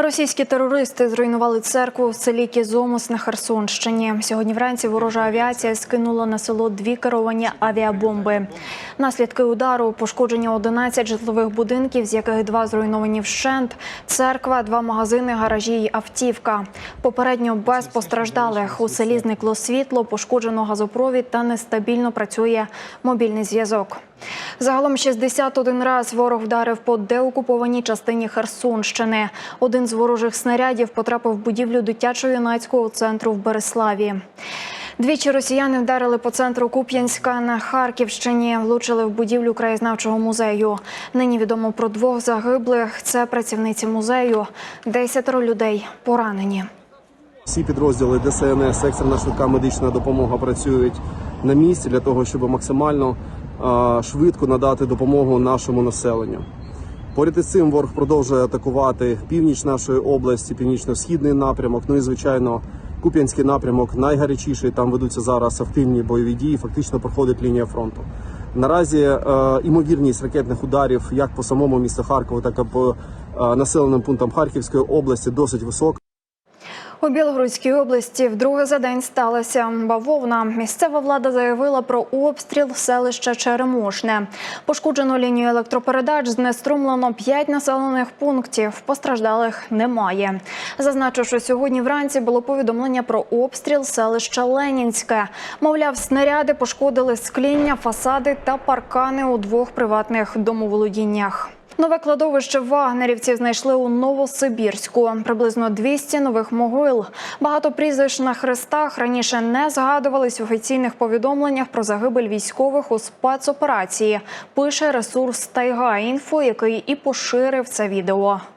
Російські терористи зруйнували церкву в селі Кізомус на Херсонщині. Сьогодні вранці ворожа авіація скинула на село дві керовані авіабомби. Наслідки удару пошкодження 11 житлових будинків, з яких два зруйновані вщент. Церква, два магазини, гаражі й автівка. Попередньо без постраждалих у селі зникло світло, пошкоджено газопровід та нестабільно працює мобільний зв'язок. Загалом 61 раз ворог вдарив по деокупованій частині Херсонщини. Один з ворожих снарядів потрапив в будівлю дитячо-юнацького центру в Береславі. Двічі росіяни вдарили по центру Куп'янська на Харківщині, влучили в будівлю краєзнавчого музею. Нині відомо про двох загиблих. Це працівниці музею. Десятеро людей поранені. Всі підрозділи ДСНС, екстрена швидка медична допомога працюють на місці для того, щоб максимально швидко надати допомогу нашому населенню. Поряд із цим ворог продовжує атакувати північ нашої області, північно-східний напрямок. Ну і звичайно, Куп'янський напрямок найгарячіший. Там ведуться зараз активні бойові дії. Фактично проходить лінія фронту. Наразі е, імовірність ракетних ударів як по самому місту Харкову, так і по е, населеним пунктам Харківської області досить висока. У Білгородській області вдруге за день сталася бавовна. Місцева влада заявила про обстріл селища Черемошне. Пошкоджено лінію електропередач, знеструмлено 5 населених пунктів. Постраждалих немає. Зазначу, що сьогодні вранці було повідомлення про обстріл селища Ленінське. Мовляв, снаряди пошкодили скління, фасади та паркани у двох приватних домоволодіннях. Нове кладовище вагнерівців знайшли у Новосибірську. Приблизно 200 нових могил. Багато прізвищ на хрестах раніше не згадувались в офіційних повідомленнях про загибель військових у спецоперації. Пише ресурс Тайга інфо, який і поширив це відео.